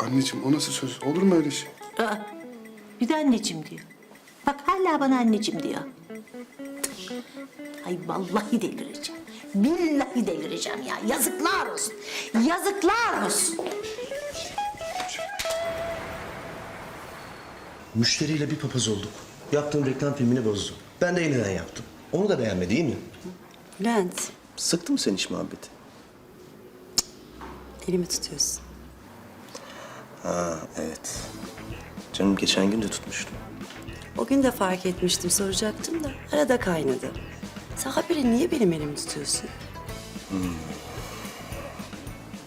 Anneciğim o nasıl söz? Olur mu öyle şey? Aa, bir de anneciğim diyor. Bak hala bana anneciğim diyor. Ay vallahi delireceğim. Billahi delireceğim ya. Yazıklar olsun. Yazıklar olsun. Müşteriyle bir papaz olduk. Yaptığım reklam filmini bozdu. Ben de yeniden yaptım. Onu da beğenmedi değil mi? Bülent, Sıktı mı sen iş muhabbeti? elimi tutuyorsun. Ha evet. Canım geçen gün de tutmuştum. O gün de fark etmiştim, soracaktım da arada kaynadı. Sen habire niye benim elimi tutuyorsun?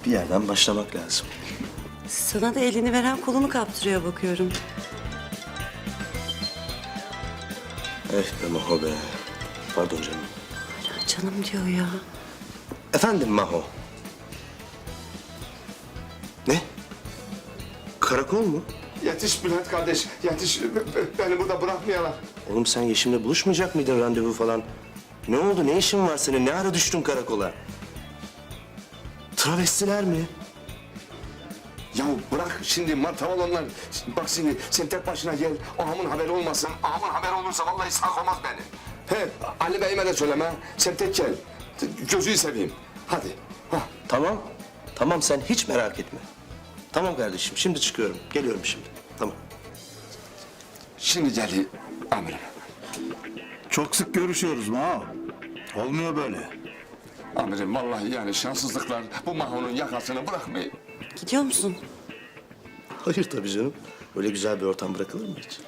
Bir yerden başlamak lazım. Sana da elini veren kolunu kaptırıyor bakıyorum. Eh be Maho be. Pardon canım. Hala canım diyor ya. Efendim Maho. Karakol mu? Yetiş Bülent kardeş, yetiş. Be- be- Beni burada bırakmayalar. Oğlum sen Yeşim'le buluşmayacak mıydın randevu falan? Ne oldu? Ne işin var senin? Ne ara düştün karakola? Travestiler mi? Ya bırak şimdi martaval onlar. Bak şimdi sen tek başına gel. Ağamın haberi olmasın. Ağamın haberi olursa vallahi sağ olmaz beni. He Ali Bey'ime de söyleme. Sen tek gel. Gözünü seveyim. Hadi. Hah. Tamam. Tamam sen hiç merak etme. Tamam kardeşim şimdi çıkıyorum. Geliyorum şimdi. Tamam. Şimdi geldi amirim. Çok sık görüşüyoruz Mao. Olmuyor böyle. Amirim vallahi yani şanssızlıklar bu Maho'nun yakasını bırakmayın. Gidiyor musun? Hayır tabii canım. Öyle güzel bir ortam bırakılır mı hiç?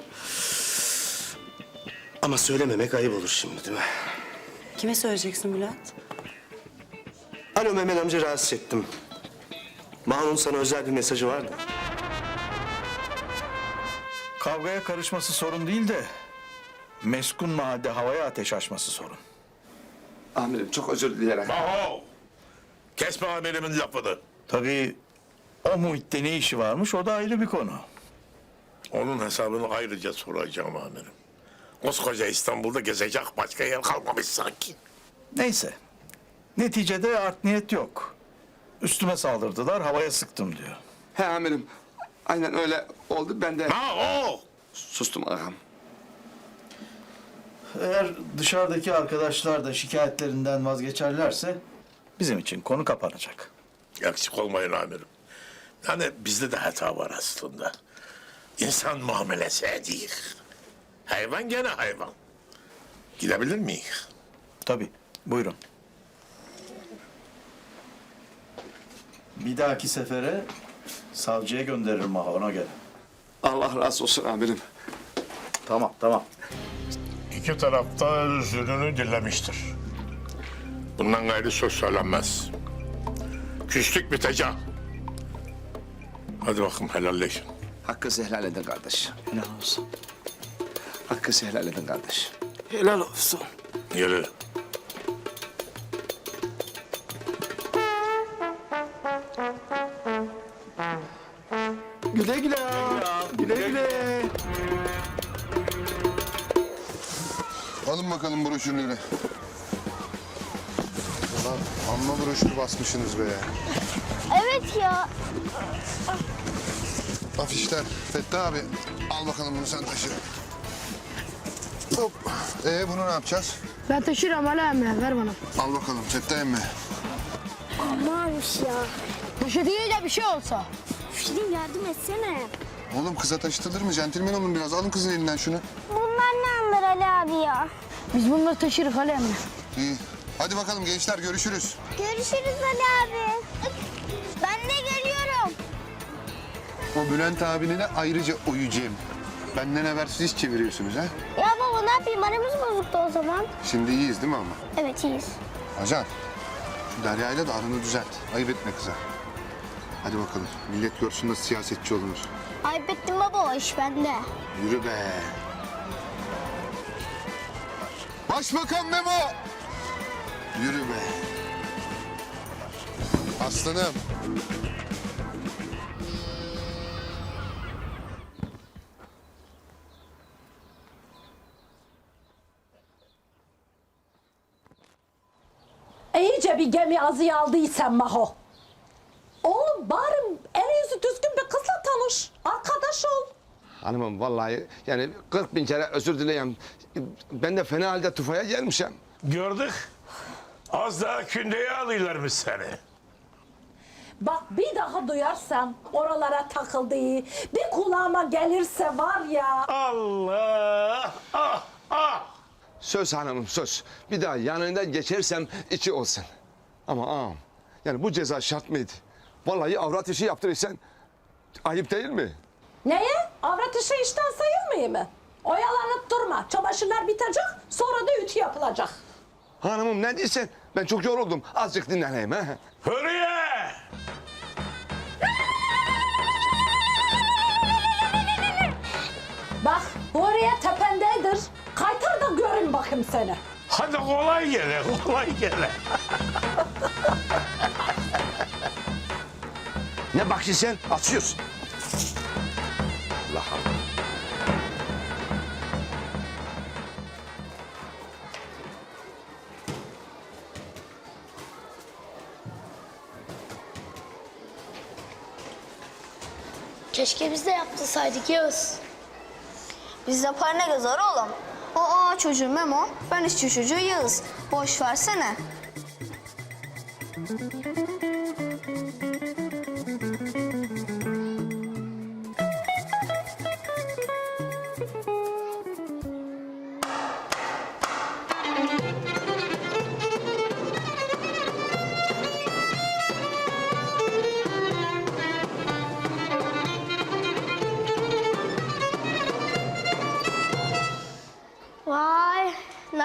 Ama söylememek ayıp olur şimdi değil mi? Kime söyleyeceksin Bülent? Alo Mehmet amca rahatsız ettim. Manu'nun sana özel bir mesajı vardı. Kavgaya karışması sorun değil de... ...meskun mahalde havaya ateş açması sorun. Amirim çok özür dileyerek. Aho! Kesme amirimin lafını. Tabii o muhitte ne işi varmış o da ayrı bir konu. Onun hesabını ayrıca soracağım amirim. Koskoca İstanbul'da gezecek başka yer kalmamış sanki. Neyse. Neticede art niyet yok. Üstüme saldırdılar havaya sıktım diyor. He amirim. Aynen öyle oldu. Ben de Aho! sustum ağam. Eğer dışarıdaki arkadaşlar da şikayetlerinden vazgeçerlerse... ...bizim için konu kapanacak. Eksik olmayın amirim. Yani bizde de hata var aslında. İnsan muamelesi değil. Hayvan gene hayvan. Gidebilir miyiz? Tabii. Buyurun. Bir dahaki sefere savcıya gönderirim Maha ona göre. Allah razı olsun amirim. Tamam tamam. İki tarafta özrünü dilemiştir. Bundan gayrı söz söylenmez. Küslük bitecek. Hadi bakalım helalleşin. Hakkı helal edin kardeş. Helal olsun. Hakkı helal edin kardeş. Helal olsun. Yürü. Güle güle. Güle güle. Alın bakalım broşürleri. Ulan amma broşür basmışsınız be ya. Evet ya. Afişler. Fethi abi al bakalım bunu sen taşı. Hop. Ee bunu ne yapacağız? Ben taşırım Ali emmi. Ver bana. Al bakalım Fethi emmi. Amanmış ya. Poşetiyle bir şey olsa. Film yardım etsene. Oğlum kıza taşıtılır mı? Centilmen olun biraz. Alın kızın elinden şunu. Bunlar ne anlar Ali abi ya? Biz bunları taşırız Ali emmi. İyi. Hadi bakalım gençler görüşürüz. Görüşürüz Ali abi. Ben de geliyorum. O Bülent abine de ayrıca uyuyacağım. Benden habersiz iş çeviriyorsunuz ha? Ya baba ne yapayım? Aramız bozuktu o zaman. Şimdi iyiyiz değil mi ama? Evet iyiyiz. Ajan, şu Derya'yla da aranı düzelt. Ayıp etme kıza. Hadi bakalım. Millet görsün nasıl siyasetçi olunur. Ayıp ettim baba o iş bende. Yürü be. Başbakan Memo. Yürü be. Aslanım. İyice bir gemi azıya aldıysan Maho. Hanımım vallahi yani 40 bin kere özür dileyem. Ben de fena halde tufaya gelmişim. Gördük. Az daha kündeye alıyorlarmış seni. Bak bir daha duyarsam oralara takıldığı bir kulağıma gelirse var ya. Allah! Ah! Ah! Söz hanımım söz. Bir daha yanından geçersem içi olsun. Ama ağam yani bu ceza şart mıydı? Vallahi avrat işi yaptırırsan ayıp değil mi? Neye? Avrat işi işten sayılmıyor mu? Oyalanıp durma. Çamaşırlar bitecek sonra da ütü yapılacak. Hanımım ne diyorsun? Ben çok yoruldum. Azıcık dinleneyim. He? Hürriye! Bak bu oraya tependedir. Kaytar da görün bakayım seni. Hadi kolay gele, kolay gele. Bakıyorsun sen? Açıyorsun. Allah Allah. Keşke biz de yaptırsaydık Yağız. Biz yapar ne gezer oğlum? O ağa çocuğu Memo, ben işçi çocuğu Yağız. Boş versene.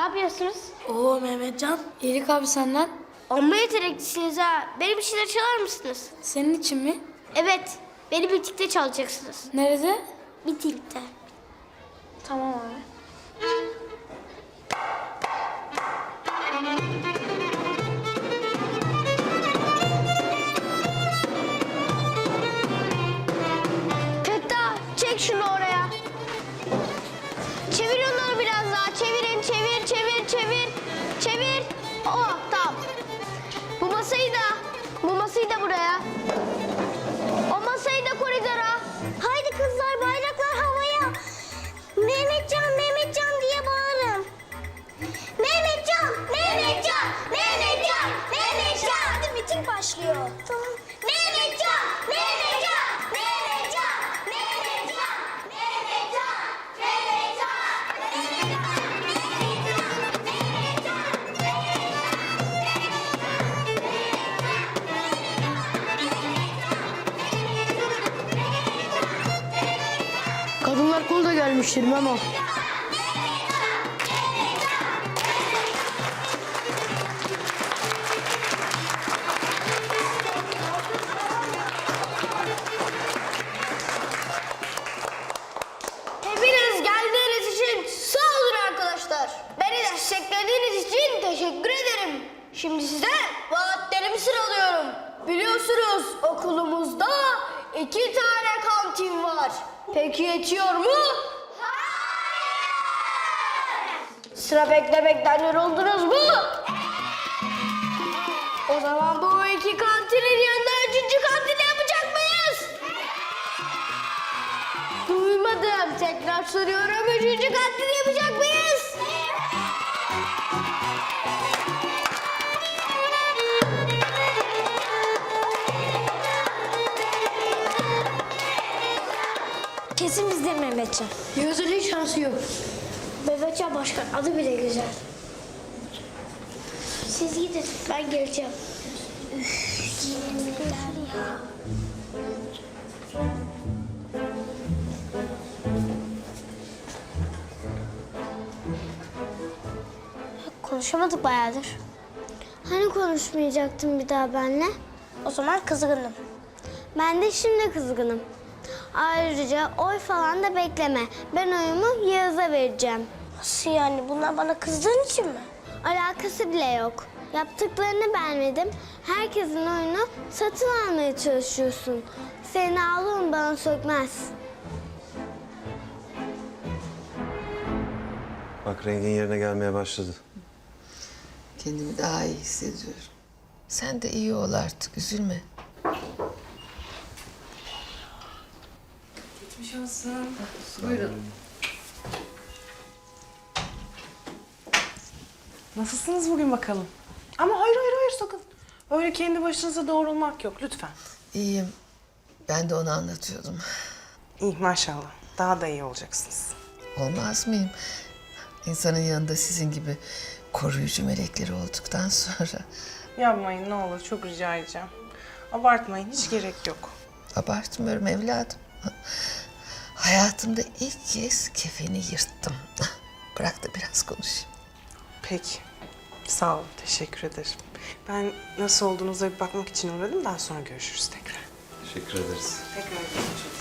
Yapıyorsunuz? Oo Mehmetcan, iyilik abi senden. Amma yeteneklisiniz ha. Benim bir şeyler çalar mısınız? Senin için mi? Evet, beni birlikte çalacaksınız. Nerede? Birlikte. Tamam abi. 60-20 ama. Hepiniz geldiğiniz için sağ olun arkadaşlar. Beni desteklediğiniz için teşekkür ederim. Şimdi size vaatlerimi sıralıyorum. Biliyorsunuz okulumuzda iki tane kantin var. Peki yetiyor mu? Sıra beklemekten yoruldunuz mu? O zaman bu iki kantinin yanında üçüncü kantini yapacak mıyız? Duymadım. Tekrar soruyorum. Üçüncü kantini yapacak mıyız? Kesin bizde Mehmetcan. Hiç şansı yok. Mehmetcan Başkan adı bile güzel. Siz gidin ben geleceğim. Üf, yeniler ya. Konuşamadık bayağıdır. Hani konuşmayacaktın bir daha benimle? O zaman kızgındım. Ben de şimdi kızgınım. Ayrıca oy falan da bekleme. Ben oyumu Yağız'a vereceğim. Nasıl yani? Bunlar bana kızdığın için mi? Alakası bile yok. Yaptıklarını beğenmedim. Herkesin oyunu satın almaya çalışıyorsun. Senin ağlığın bana sökmez. Bak rengin yerine gelmeye başladı. Kendimi daha iyi hissediyorum. Sen de iyi ol artık, üzülme. Geçmiş olsun. Buyurun. Nasılsınız bugün bakalım? Ama hayır hayır hayır sakın. Öyle kendi başınıza doğrulmak yok lütfen. İyiyim. Ben de onu anlatıyordum. İyi maşallah. Daha da iyi olacaksınız. Olmaz mıyım? İnsanın yanında sizin gibi koruyucu melekleri olduktan sonra Yapmayın ne olur çok rica edeceğim. Abartmayın hiç gerek yok. abartmıyorum evladım. Hayatımda ilk kez kefeni yırttım. Bırak da biraz konuşayım. Peki. Sağ olun. Teşekkür ederim. Ben nasıl olduğunuza bir bakmak için uğradım. Daha sonra görüşürüz tekrar. Teşekkür ederiz. Tekrar görüşürüz.